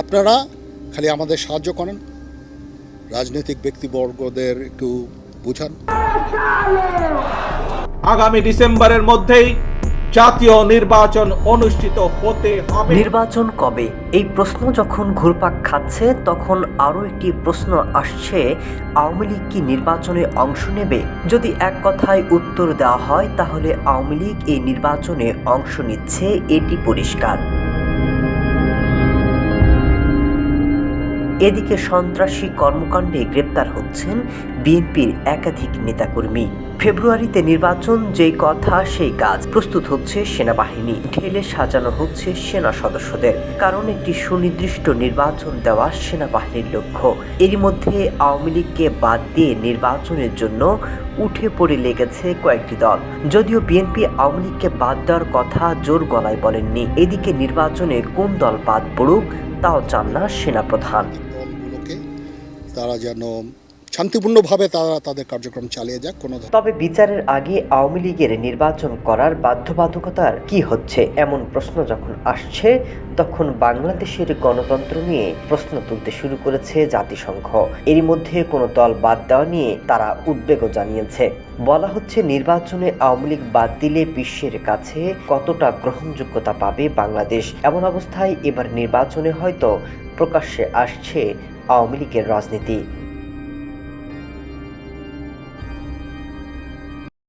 আপনারা খালি আমাদের সাহায্য করেন। রাজনৈতিক ব্যক্তিবর্গদের একটু বুঝান। আগামী ডিসেম্বরের মধ্যেই জাতীয় নির্বাচন অনুষ্ঠিত হতে হবে। নির্বাচন কবে? এই প্রশ্ন যখন ঘুরপাক খাচ্ছে তখন আরও একটি প্রশ্ন আসছে আওয়ামী লীগ কি নির্বাচনে অংশ নেবে? যদি এক কথায় উত্তর দেওয়া হয় তাহলে আওয়ামী লীগ এই নির্বাচনে অংশ নিচ্ছে এটি পরিষ্কার। এদিকে সন্ত্রাসী কর্মকাণ্ডে গ্রেপ্তার হচ্ছেন বিএনপির একাধিক নেতাকর্মী। ফেব্রুয়ারিতে নির্বাচন যেই কথা, সেই কাজ। প্রস্তুত হচ্ছে সেনাবাহিনী। ঢেলে সাজানো হচ্ছে সেনা সদস্যদের। কারণ একটি সুনির্দিষ্ট নির্বাচন দেওয়া সেনাবাহিনীর লক্ষ্য। এরই মধ্যে আওয়ামী লীগকে বাদ দিয়ে নির্বাচনের জন্য উঠে পড়ে লেগেছে কয়েকটি দল। যদিও বিএনপি আওয়ামী লীগকে বাদ দেওয়ার কথা জোর গলায় বলেননি। এদিকে নির্বাচনে কোন দল বাদ পড়ুক, তাও চান না সেনাপ্রধান। তারা যেন শান্তিপূর্ণভাবে তারা তাদের কার্যক্রম চালিয়ে যাক, কোনো তবে বিচারের আগে আওয়ামী লীগের নির্বাচন করার বাধ্যবাধকতার কি হচ্ছে? এমন প্রশ্ন যখন আসছে, তখন বাংলাদেশের গণতন্ত্র নিয়ে প্রশ্ন তুলতে শুরু করেছে জাতিসংঘ। এরই মধ্যে কোনো দল বাদ দেওয়া নিয়ে তারা উদ্বেগও জানিয়েছে। বলা হচ্ছে নির্বাচনে আওয়ামী লীগ বাদ দিলে বিশ্বের কাছে কতটা গ্রহণযোগ্যতা পাবে বাংলাদেশ? এমন অবস্থায় এবার নির্বাচনে হয়তো প্রকাশ্যে আসছে আওয়ামী লীগের রাজনীতি।